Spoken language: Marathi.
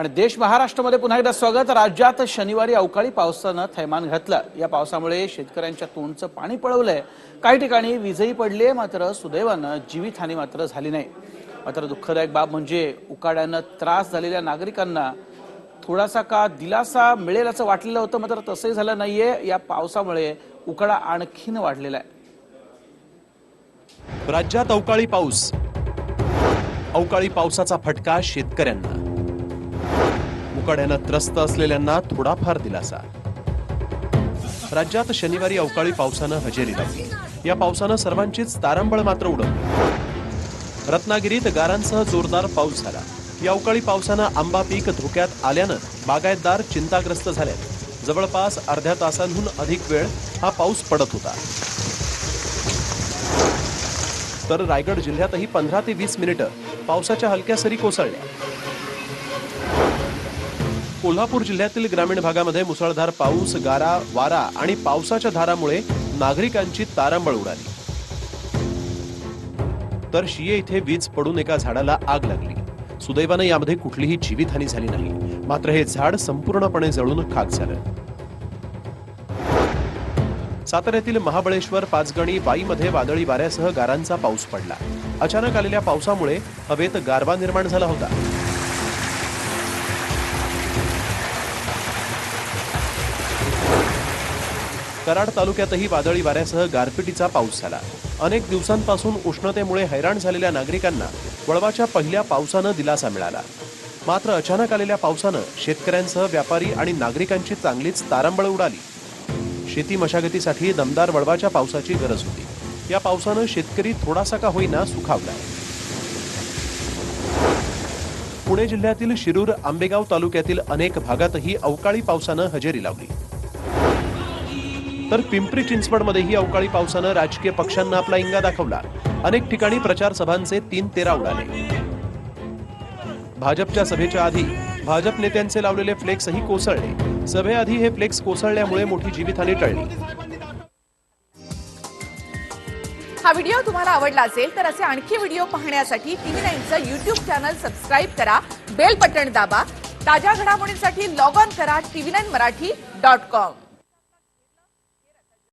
आणि देश महाराष्ट्रामध्ये पुन्हा एकदा स्वागत. राज्यात शनिवारी अवकाळी पावसानं थैमान घातलं. या पावसामुळे शेतकऱ्यांच्या तोंडचं पाणी पळवलंय. काही ठिकाणी विजही पडली आहे मात्र सुदैवानं जीवितहानी मात्र झाली नाही. मात्र दुःखदायक बाब म्हणजे उकाड्यानं त्रास झालेल्या नागरिकांना थोडासा का दिलासा मिळेल असं वाटलेलं होतं मात्र तसंही झालं नाहीये. या पावसामुळे उकाडा आणखीन वाढलेला आहे. राज्यात अवकाळी पाऊस. अवकाळी पावसाचा फटका शेतकऱ्यांना. उकाड्यानं त्रस्त असलेल्यांना थोडाफार दिलासा. राज्यात शनिवारी अवकाळी पावसानं हजेरी लावली. या पावसानं सर्वांचीच तारंबळ मात्र उडवली. रत्नागिरीत गारांसह जोरदार पाऊस झाला. या अवकाळी पावसानं आंबा पीक धोक्यात आल्यानं बागायतदार चिंताग्रस्त झाल्यात जवळपास अर्ध्या तासांहून अधिक वेळ हा पाऊस पडत होता. तर रायगड जिल्ह्यातही पंधरा ते वीस मिनिटं पावसाच्या हलक्या सरी कोसळल्या. कोल्हापूर जिल्ह्यातील ग्रामीण भागामध्ये मुसळधार पाऊस गारा वारा आणि पावसाच्या धारामुळे नागरिकांची तारांबळ उडाली. तर शिये इथे वीज पडून एका झाडाला आग लागली. सुदैवानं यामध्ये कुठलीही जीवितहानी झाली नाही. मात्र हे झाड संपूर्णपणे जळून खाक झालं. साताऱ्यातील महाबळेश्वर पाचगणी बाईमध्ये वादळी वाऱ्यासह गारांचा पाऊस पडला. अचानक आलेल्या पावसामुळे हवेत गारवा निर्माण झाला होता. कराड तालुक्यातही वादळी वाऱ्यासह गारपिटीचा पाऊस झाला. अनेक दिवसांपासून उष्णतेमुळे हैराण झालेल्या नागरिकांना वळवाच्या पहिल्या पावसानं दिलासा मिळाला. मात्र अचानक आलेल्या पावसानं शेतकऱ्यांसह व्यापारी आणि नागरिकांची चांगलीच तारांबळ उडाली. शेती मशागतीसाठी दमदार वळवाच्या पावसाची गरज होती. या पावसानं शेतकरी थोडासा का होईना सुखावला. पुणे जिल्ह्यातील शिरूर आंबेगाव तालुक्यातील अनेक भागातही अवकाळी पावसानं हजेरी लावली. तर पिंपरी चिंचवडमध्येही अवकाळी पावसानं राजकीय पक्षांना आपला इंगा दाखवला. अनेक ठिकाणी प्रचार सभांचे तीन तेरा उडाले भाजपच्या सभेच्या आधी भाजप नेत्यांचे लावलेले फ्लेक्सही कोसळले. सभेआधी हे फ्लेक्स कोसळल्यामुळे मोठी जीवितहानी टळली. हा व्हिडिओ तुम्हाला आवडला असेल तर असे आणखी व्हिडिओ पाहण्यासाठी टीव्ही नाईनचं युट्यूब चॅनल सबस्क्राईब करा बेल बटन दाबा ताज्या घडामोडींसाठी लॉग ऑन करा TV nine Marathi dot com.